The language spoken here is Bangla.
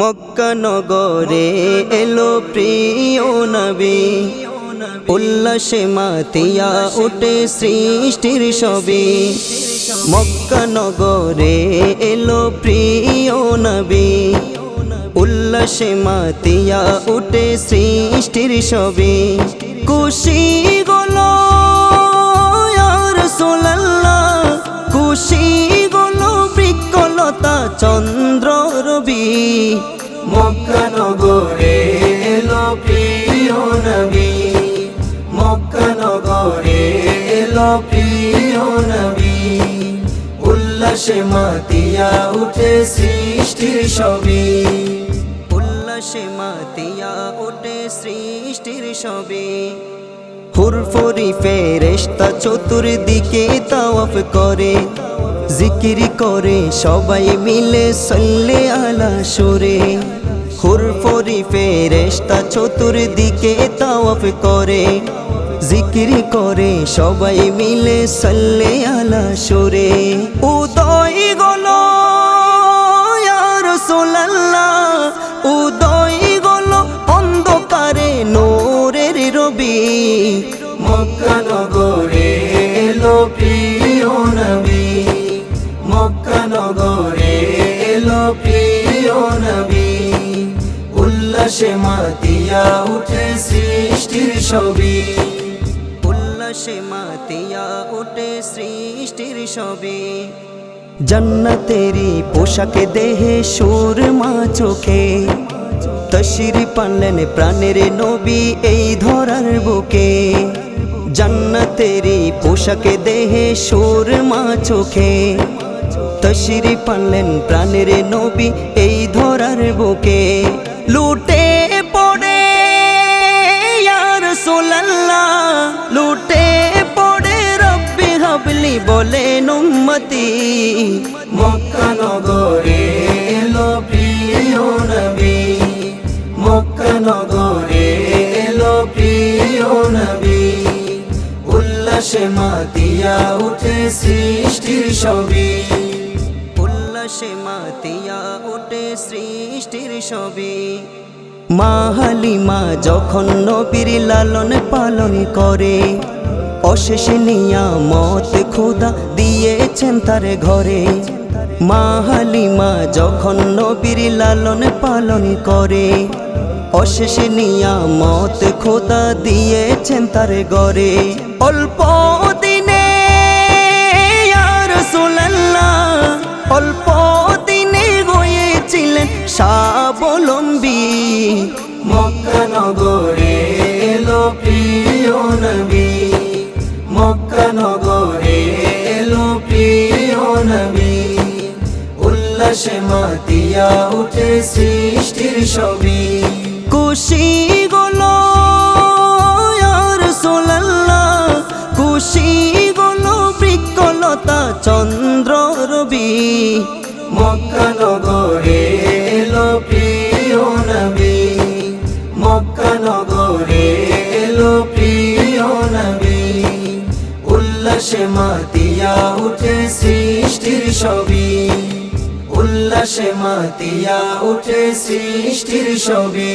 মক্কা নগরে এলো প্রিয় নবী। উল্লাসে মাতিয়া উঠে সৃষ্টির সবই মক্কা নগরে এলো প্রিয় নবী। উল্লাসে মাতিয়া উঠে সৃষ্টির সবই খুশি চন্দ্র রবি, মক্কা নগরে এলো প্রিয় নবী। মক্কা নগরে এলো প্রিয় নবী। উল্লাসে মাতিয়া উঠে সৃষ্টির সবই উল্লাসে মাতিয়া উঠে সৃষ্টির সবই হুরফরি ফেরেশতা চতুর্দিকে তাওয়াফ করে। জিকির করে সবাই মিলে সল্লে আলা সুরে। হুরফরি ফেরেশতা চতুর্দিকে তাওয়াফ করে। জিকির করে সবাই মিলে সল্লে আলা সুরে। উদয় উল্লাসে মাতিয়া উঠে সৃষ্টির ছবি। উল্লাসে মাতিয়া উঠে সৃষ্টির ছবি। জন্নতেরি পোশাকে দেহে সুর মা চোখে। তশিরি পানলেন প্রাণের নবী এই ধরার বুকে। জান্নাতেরি পোশাকে দেহে সুর মা চোখে। তশিরি পানলেন প্রাণের নবী এই ধরার বুকে। লুটে রব্বি বলে নুম্মতি মক্কা নগরে এলো প্রিয় নবী মক্কা নগরে এলো প্রিয় নবী উল্লাসে মাতিয়া উঠে সৃষ্টির ছবি উল্লাসে মাতিয়া উঠে সৃষ্টির ছবি মা হালিমা যখন নবীর লালন পালন করে অশেষ নিয়ামত খোদা দিয়েছেন তার ঘরে। মা হালিমা যখন নবীর লালন পালন করে অশেষ নিয়ামত খোদা দিয়েছেন তার ঘরে। অল্প দিনে অল্প দিনে হয়েছিলেন স্বাবলম্বী উল্লাসে মাতিয়া উঠে সৃষ্টির ছবি। খুশি গলো রাসূলুল্লাহ খুশি গলো বৃক্ষলতা চন্দ্র রবি। মক্কা নগরে এলো প্রিয় নবী। মক্কা নগরে এলো প্রিয় নবী। উল্লাসে মাতিয়া উঠে সৃষ্টির ছবি। উল্লাসে মাতিয়া উঠে সৃষ্টির ছবি।